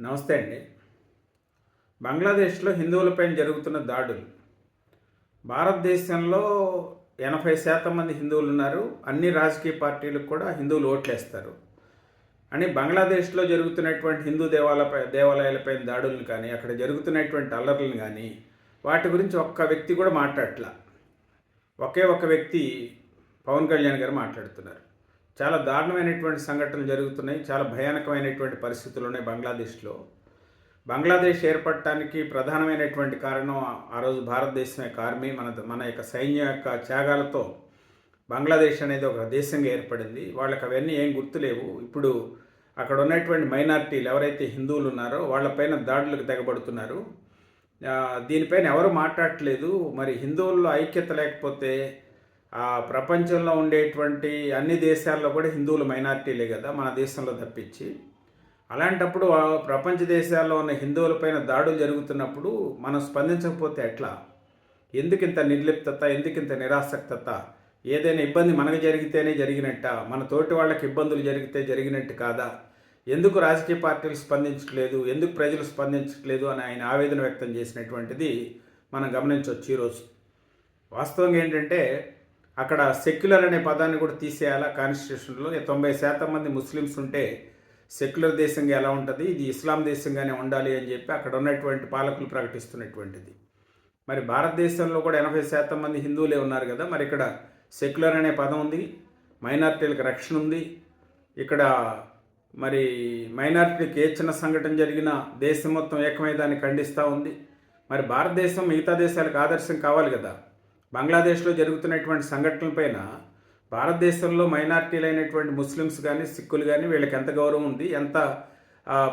నమస్తే అండి. బంగ్లాదేశ్లో హిందువులపై జరుగుతున్న దాడులు. భారతదేశంలో ఎనభై శాతం మంది హిందువులు ఉన్నారు. అన్ని రాజకీయ పార్టీలకు కూడా హిందువులు ఓట్లేస్తారు. అని బంగ్లాదేశ్లో జరుగుతున్నటువంటి హిందూ దేవాలయపై దేవాలయాలపై దాడులను కానీ అక్కడ జరుగుతున్నటువంటి అల్లర్లను కానీ వాటి గురించి ఒక్క వ్యక్తి కూడా మాట్లాడట్లా. ఒకే ఒక వ్యక్తి పవన్ కళ్యాణ్ గారు మాట్లాడుతున్నారు. చాలా దారుణమైనటువంటి సంఘటనలు జరుగుతున్నాయి. చాలా భయానకమైనటువంటి పరిస్థితులు ఉన్నాయి బంగ్లాదేశ్లో. బంగ్లాదేశ్ ఏర్పడటానికి ప్రధానమైనటువంటి కారణం ఆ రోజు భారతదేశం యొక్క ఆర్మీ మన మన యొక్క సైన్యం యొక్క త్యాగాలతో బంగ్లాదేశ్ అనేది ఒక దేశంగా ఏర్పడింది. వాళ్ళకి అవన్నీ ఏం గుర్తులేవు. ఇప్పుడు అక్కడ ఉన్నటువంటి మైనార్టీలు ఎవరైతే హిందువులు ఉన్నారో వాళ్ళపైన దాడులకు తెగబడుతున్నారు. దీనిపైన ఎవరు మాట్లాడట్లేదు. మరి హిందువుల్లో ఐక్యత లేకపోతే ప్రపంచంలో ఉండేటువంటి అన్ని దేశాల్లో కూడా హిందువులు మైనార్టీలే కదా మన దేశంలో తప్పించి. అలాంటప్పుడు ప్రపంచ దేశాల్లో ఉన్న హిందువులపైన దాడులు జరుగుతున్నప్పుడు మనం స్పందించకపోతే ఎట్లా? ఎందుకింత నిర్లిప్తత ఎందుకింత నిరాసక్తత? ఏదైనా ఇబ్బంది మనకు జరిగితేనే జరిగినట్ట? మన తోటి వాళ్ళకి ఇబ్బందులు జరిగితే జరిగినట్టు కాదా? ఎందుకు రాజకీయ పార్టీలు స్పందించట్లేదు? ఎందుకు ప్రజలు స్పందించట్లేదు అని ఆయన ఆవేదన వ్యక్తం చేసినటువంటిది మనం గమనించవచ్చు ఈరోజు. వాస్తవంగా ఏంటంటే అక్కడ సెక్యులర్ అనే పదాన్ని కూడా తీసేయాలా? కాన్స్టిట్యూషన్లో. తొంభై శాతం మంది ముస్లిమ్స్ ఉంటే సెక్యులర్ దేశంగా ఎలా ఉంటుంది? ఇది ఇస్లాం దేశంగానే ఉండాలి అని చెప్పి అక్కడ ఉన్నటువంటి పాలకులు ప్రకటిస్తున్నటువంటిది. మరి భారతదేశంలో కూడా ఎనభై శాతం మంది హిందువులే ఉన్నారు కదా? మరి ఇక్కడ సెక్యులర్ అనే పదం ఉంది. మైనార్టీలకు రక్షణ ఉంది. ఇక్కడ మరి మైనార్టీకి ఏ చిన్న సంఘటన జరిగినా దేశం మొత్తం ఏకమై దాన్ని ఖండిస్తూ ఉంది. మరి భారతదేశం మిగతా దేశాలకు ఆదర్శం కావాలి కదా? బంగ్లాదేశ్లో జరుగుతున్నటువంటి సంఘటనలపైన భారతదేశంలో మైనార్టీలైనటువంటి ముస్లిమ్స్ కానీ సిక్కులు కానీ వీళ్ళకి ఎంత గౌరవం ఉంది ఎంత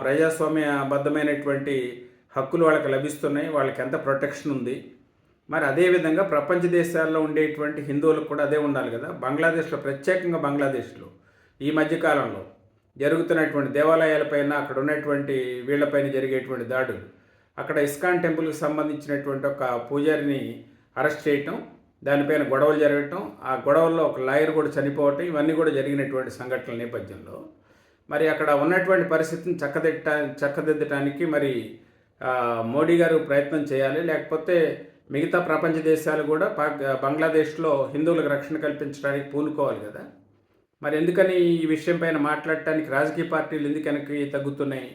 ప్రజాస్వామ్యబద్ధమైనటువంటి హక్కులు వాళ్ళకి లభిస్తున్నాయి వాళ్ళకి ఎంత ప్రొటెక్షన్ ఉంది. మరి అదేవిధంగా ప్రపంచ దేశాల్లో ఉండేటువంటి హిందువులకు కూడా అదే ఉండాలి కదా. బంగ్లాదేశ్లో ప్రత్యేకంగా బంగ్లాదేశ్లో ఈ మధ్యకాలంలో జరుగుతున్నటువంటి దేవాలయాలపైన అక్కడ ఉన్నటువంటి వీళ్ళపైన జరిగేటువంటి దాడులు అక్కడ ఇస్కాన్ టెంపుల్కి సంబంధించినటువంటి ఒక పూజారిని అరెస్ట్ చేయటం దానిపైన గొడవలు జరగటం ఆ గొడవల్లో ఒక లాయర్ కూడా చనిపోవటం ఇవన్నీ కూడా జరిగినటువంటి సంఘటనల నేపథ్యంలో. మరి అక్కడ ఉన్నటువంటి పరిస్థితిని చక్కదిట్ట చక్కదిద్దటానికి మరి మోడీ గారు ప్రయత్నం చేయాలి. లేకపోతే మిగతా ప్రపంచ దేశాలు కూడా పాక్ బంగ్లాదేశ్లో హిందువులకు రక్షణ కల్పించడానికి పూనుకోవాలి కదా. మరి ఎందుకని ఈ విషయం పైన మాట్లాడటానికి రాజకీయ పార్టీలు ఎందుకు వెనక్కి తగ్గుతున్నాయి?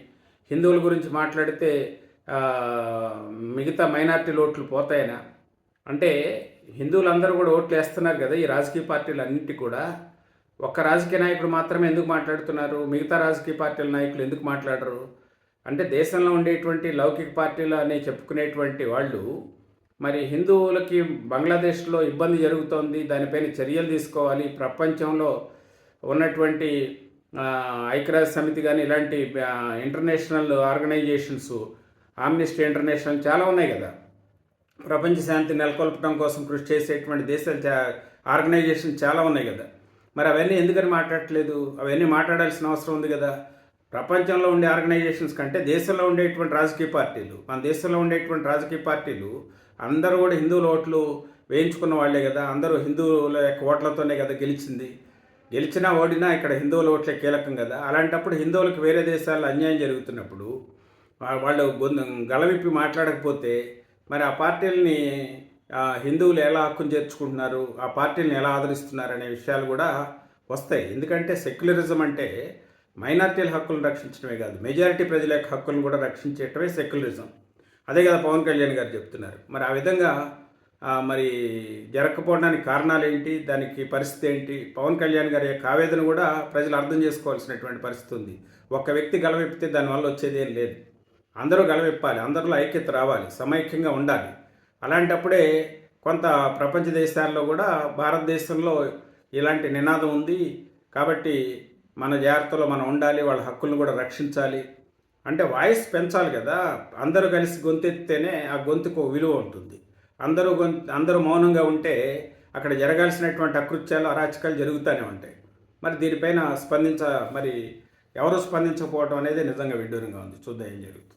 హిందువుల గురించి మాట్లాడితే మిగతా మైనార్టీ ఓట్లు పోతాయనా? అంటే హిందువులందరూ కూడా ఓట్లు వేస్తున్నారు కదా ఈ రాజకీయ పార్టీలు అన్నింటి కూడా. ఒక్క రాజకీయ నాయకుడు మాత్రమే ఎందుకు మాట్లాడుతున్నారు? మిగతా రాజకీయ పార్టీల నాయకులు ఎందుకు మాట్లాడరు? అంటే దేశంలో ఉండేటువంటి లౌకిక పార్టీలు అని చెప్పుకునేటువంటి వాళ్ళు మరి హిందువులకి బంగ్లాదేశ్లో ఇబ్బంది జరుగుతోంది దానిపైన చర్యలు తీసుకోవాలి ప్రపంచంలో ఉన్నటువంటి ఐక్యరాజ్య సమితి కానీ ఇలాంటి ఇంటర్నేషనల్ ఆర్గనైజేషన్స్ ఆమ్నిస్టీ ఇంటర్నేషనల్ చాలా ఉన్నాయి కదా. ప్రపంచ శాంతి నెలకొల్పడం కోసం కృషి చేసేటువంటి దేశాలు చా ఆర్గనైజేషన్ చాలా ఉన్నాయి కదా. మరి అవన్నీ ఎందుకని మాట్లాడట్లేదు? అవన్నీ మాట్లాడాల్సిన అవసరం ఉంది కదా. ప్రపంచంలో ఉండే ఆర్గనైజేషన్స్ కంటే దేశంలో ఉండేటువంటి రాజకీయ పార్టీలు మన దేశంలో ఉండేటువంటి రాజకీయ పార్టీలు అందరూ కూడా హిందువుల ఓట్లు వేయించుకున్న వాళ్ళే కదా. అందరూ హిందువుల యొక్క ఓట్లతోనే కదా గెలిచింది. గెలిచినా ఓడినా ఇక్కడ హిందువుల ఓట్లే కీలకం కదా. అలాంటప్పుడు హిందువులకు వేరే దేశాల్లో అన్యాయం జరుగుతున్నప్పుడు వాళ్ళు గొంతు గలవిప్పి మాట్లాడకపోతే మరి ఆ పార్టీలని హిందువులు ఎలా హక్కును చేర్చుకుంటున్నారు ఆ పార్టీలను ఎలా ఆదరిస్తున్నారు అనే విషయాలు కూడా వస్తాయి. ఎందుకంటే సెక్యులరిజం అంటే మైనార్టీల హక్కులను రక్షించడమే కాదు మెజారిటీ ప్రజల యొక్క హక్కులను కూడా రక్షించేయటమే సెక్యులరిజం. అదే కదా పవన్ కళ్యాణ్ గారు చెప్తున్నారు. మరి ఆ విధంగా మరి జరగకపోవడానికి కారణాలు ఏంటి దానికి పరిస్థితి ఏంటి పవన్ కళ్యాణ్ గారి యొక్క ఆవేదన కూడా ప్రజలు అర్థం చేసుకోవాల్సినటువంటి పరిస్థితి ఉంది. ఒక వ్యక్తి గలవెప్పితే దానివల్ల వచ్చేది ఏం లేదు. అందరూ గలవిప్పాలి అందరిలో ఐక్యత రావాలి సమైక్యంగా ఉండాలి. అలాంటప్పుడే కొంత ప్రపంచ దేశాల్లో కూడా భారతదేశంలో ఇలాంటి నినాదం ఉంది. కాబట్టి మన జాగ్రత్తలో మనం ఉండాలి వాళ్ళ హక్కులను కూడా రక్షించాలి. అంటే వాయిస్ పెంచాలి కదా. అందరూ కలిసి గొంతెత్తితేనే ఆ గొంతుకు విలువ ఉంటుంది. అందరూ గొంతు అందరూ మౌనంగా ఉంటే అక్కడ జరగాల్సినటువంటి అకృత్యాలు అరాచకాలు జరుగుతూనే ఉంటాయి. మరి దీనిపైన స్పందించ మరి ఎవరు స్పందించకపోవడం అనేది నిజంగా విడ్డూరంగా ఉంది. చూద్దాం ఏం జరుగుతుంది.